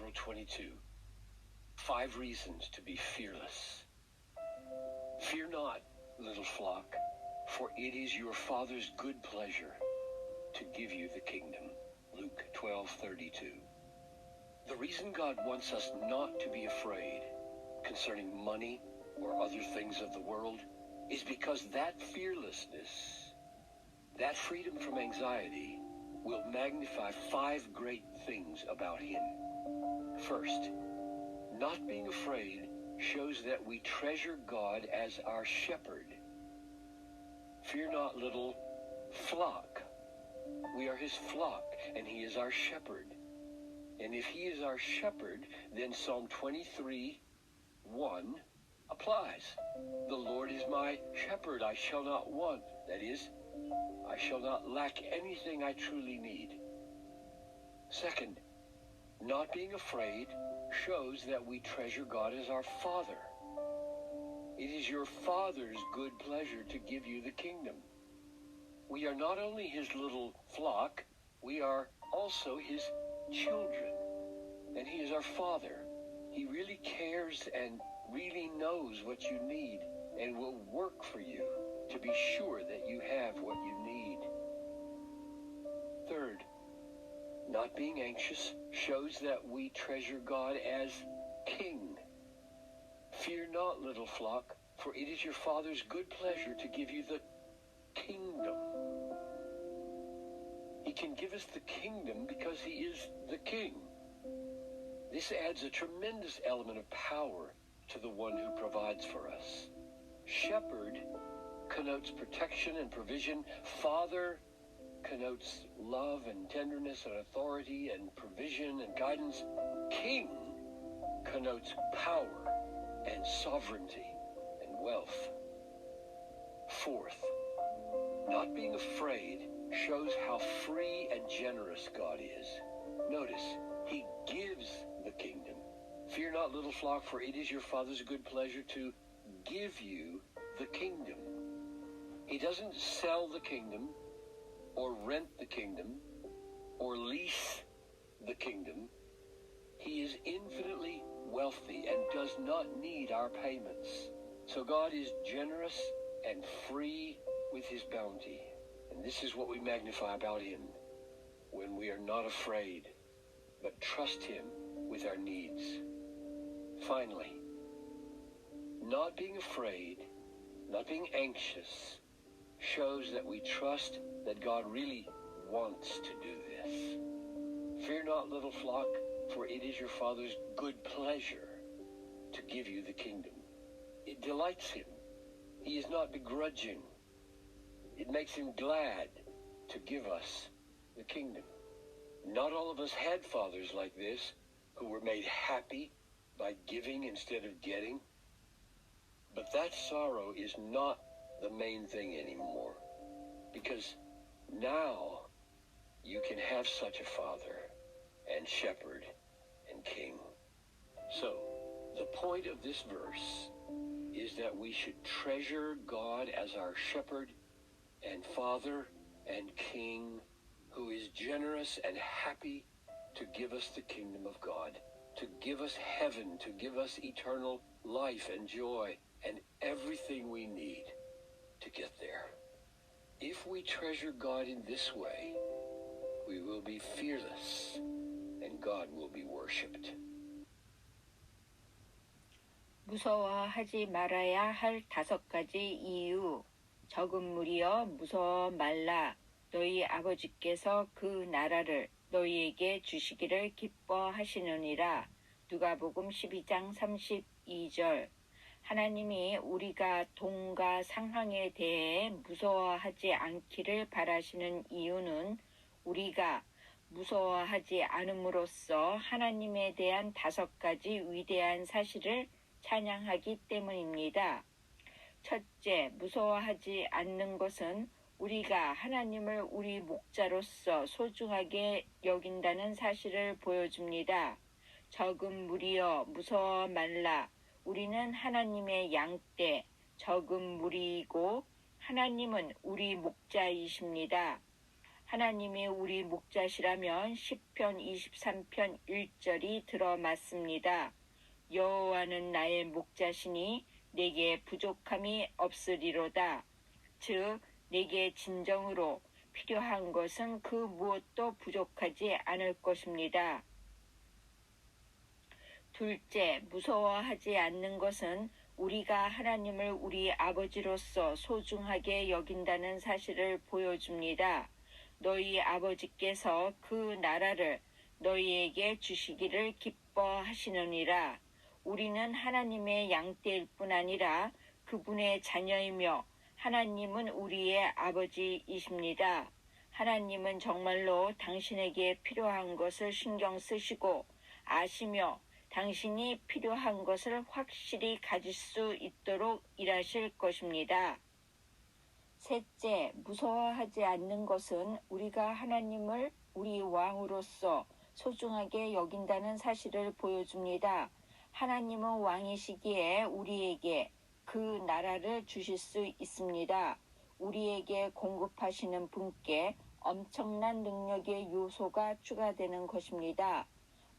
April 22. Five reasons to be fearless. Fear not, little flock, for it is your Father's good pleasure to give you the kingdom. Luke 12:32. The reason God wants us not to be afraid concerning money or other things of the world is because that fearlessness, that freedom from anxiety, will magnify five great things about Him. First, not being afraid shows that we treasure God as our shepherd. Fear not, little flock. We are His flock, and He is our shepherd. And if He is our shepherd, then Psalm 23 1 applies. The Lord is my shepherd, I shall not want. That is, I shall not lack anything I truly need. Second, not being afraid shows that we treasure God as our Father. It is your Father's good pleasure to give you the kingdom. We are not only His little flock, we are also His children. And He is our Father. He really cares and really knows what you need and will work for you to be sure that you have what you need. Not being anxious shows that we treasure God as King. Fear not, little flock, for it is your Father's good pleasure to give you the kingdom. He can give us the kingdom because he is the king. This adds a tremendous element of power to the one who provides for us. Shepherd connotes protection and provision. Father connotes love and tenderness and authority and provision and guidance. King connotes power and sovereignty and wealth. Fourth, not being afraid shows how free and generous God is. Notice, he gives the kingdom. Fear not, little flock, for it is your Father's good pleasure to give you the kingdom. He doesn't sell the kingdom or rent the kingdom or lease the kingdom. He is infinitely wealthy and does not need our payments. So God is generous and free with his bounty. And this is what we magnify about him when we are not afraid, but trust him with our needs. Finally, not being afraid, not being anxious, shows that we trust that God really wants to do this. Fear not, little flock, for it is your Father's good pleasure to give you the kingdom. It delights him. He is not begrudging. It makes him glad to give us the kingdom. Not all of us had fathers like this who were made happy by giving instead of getting. But that sorrow is not the main thing anymore. Because now you can have such a father and shepherd and king. So, the point of this verse is that we should treasure God as our shepherd and father and king who is generous and happy to give us the kingdom of God, to give us heaven, to give us eternal life and joy and everything we need to get there. If we treasure God in this way, we will be fearless and God will be worshiped. 무서워하지 말아야 할 다섯 가지 이유. 적은 무리여 무서워 말라. 너희 아버지께서 그 나라를 너희에게 주시기를 기뻐하시느니라. 누가복음 12장 32절. 하나님이 우리가 돈과 상황에 대해 무서워하지 않기를 바라시는 이유는 우리가 무서워하지 않음으로써 하나님에 대한 다섯 가지 위대한 사실을 찬양하기 때문입니다. 첫째, 무서워하지 않는 것은 우리가 하나님을 우리 목자로서 소중하게 여긴다는 사실을 보여줍니다. 적은 무리여 무서워 말라. 우리는 하나님의 양떼, 적은 무리이고 하나님은 우리 목자이십니다. 하나님이 우리 목자시라면 10편 23편 1절이 들어맞습니다. 여호와는 나의 목자시니 내게 부족함이 없으리로다. 즉 내게 진정으로 필요한 것은 그 무엇도 부족하지 않을 것입니다. 둘째, 무서워하지 않는 것은 우리가 하나님을 우리 아버지로서 소중하게 여긴다는 사실을 보여줍니다. 너희 아버지께서 그 나라를 너희에게 주시기를 기뻐하시느니라. 우리는 하나님의 양떼일 뿐 아니라 그분의 자녀이며 하나님은 우리의 아버지이십니다. 하나님은 정말로 당신에게 필요한 것을 신경 쓰시고 아시며 당신이 필요한 것을 확실히 가질 수 있도록 일하실 것입니다. 셋째, 무서워하지 않는 것은 우리가 하나님을 우리 왕으로서 소중하게 여긴다는 사실을 보여줍니다. 하나님은 왕이시기에 우리에게 그 나라를 주실 수 있습니다. 우리에게 공급하시는 분께 엄청난 능력의 요소가 추가되는 것입니다.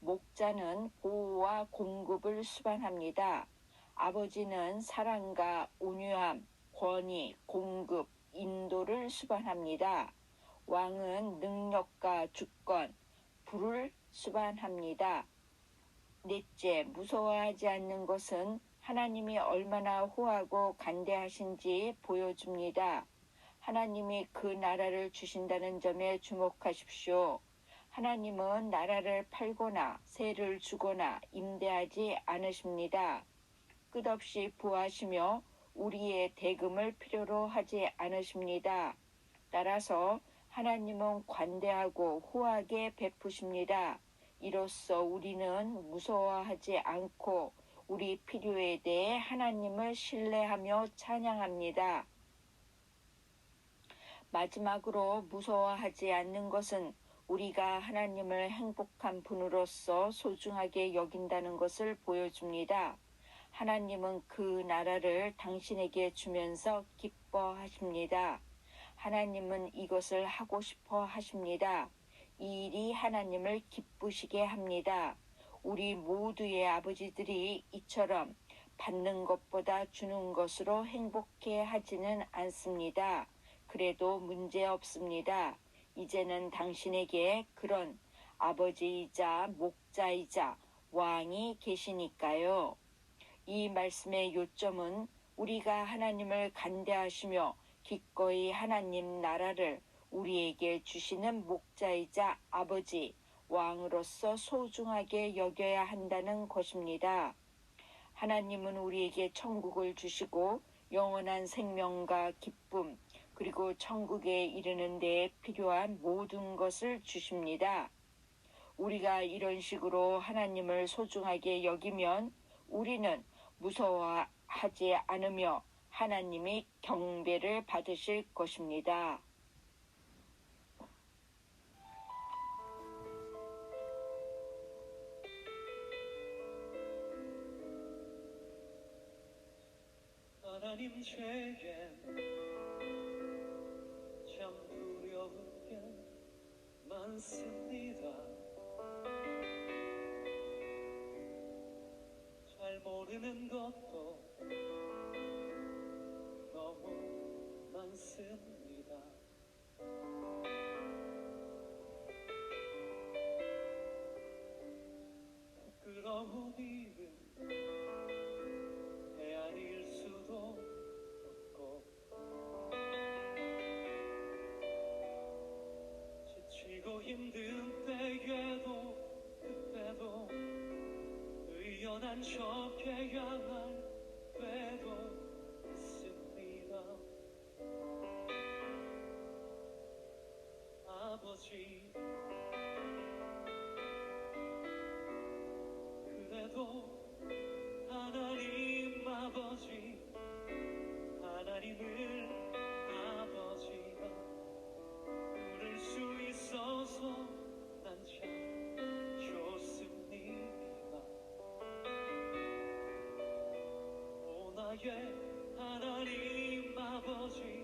목자는 보호와 공급을 수반합니다. 아버지는 사랑과 온유함, 권위, 공급, 인도를 수반합니다. 왕은 능력과 주권, 불을 수반합니다. 넷째, 무서워하지 않는 것은 하나님이 얼마나 호하고 간대하신지 보여줍니다. 하나님이 그 나라를 주신다는 점에 주목하십시오. 하나님은 나라를 팔거나 세를 주거나 임대하지 않으십니다. 끝없이 부하시며 우리의 대금을 필요로 하지 않으십니다. 따라서 하나님은 관대하고 후하게 베푸십니다. 이로써 우리는 무서워하지 않고 우리 필요에 대해 하나님을 신뢰하며 찬양합니다. 마지막으로 무서워하지 않는 것은 우리가 하나님을 행복한 분으로서 소중하게 여긴다는 것을 보여줍니다. 하나님은 그 나라를 당신에게 주면서 기뻐하십니다. 하나님은 이것을 하고 싶어 하십니다. 이 일이 하나님을 기쁘시게 합니다. 우리 모두의 아버지들이 이처럼 받는 것보다 주는 것으로 행복해 하지는 않습니다. 그래도 문제 없습니다. 이제는 당신에게 그런 아버지이자 목자이자 왕이 계시니까요. 이 말씀의 요점은 우리가 하나님을 간대하시며 기꺼이 하나님 나라를 우리에게 주시는 목자이자 아버지, 왕으로서 소중하게 여겨야 한다는 것입니다. 하나님은 우리에게 천국을 주시고 영원한 생명과 기쁨, 그리고 천국에 이르는 데에 필요한 모든 것을 주십니다. 우리가 이런 식으로 하나님을 소중하게 여기면 우리는 무서워하지 않으며 하나님이 경배를 받으실 것입니다. 하나님 죄에 많습니다. 잘 모르는 것도 너무 많습니다. 힘든 때에도 그때도 의연한 척해야만 나의 하나님 아버지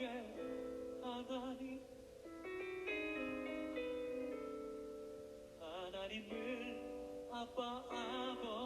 하나님. 하나님을 아빠 아버지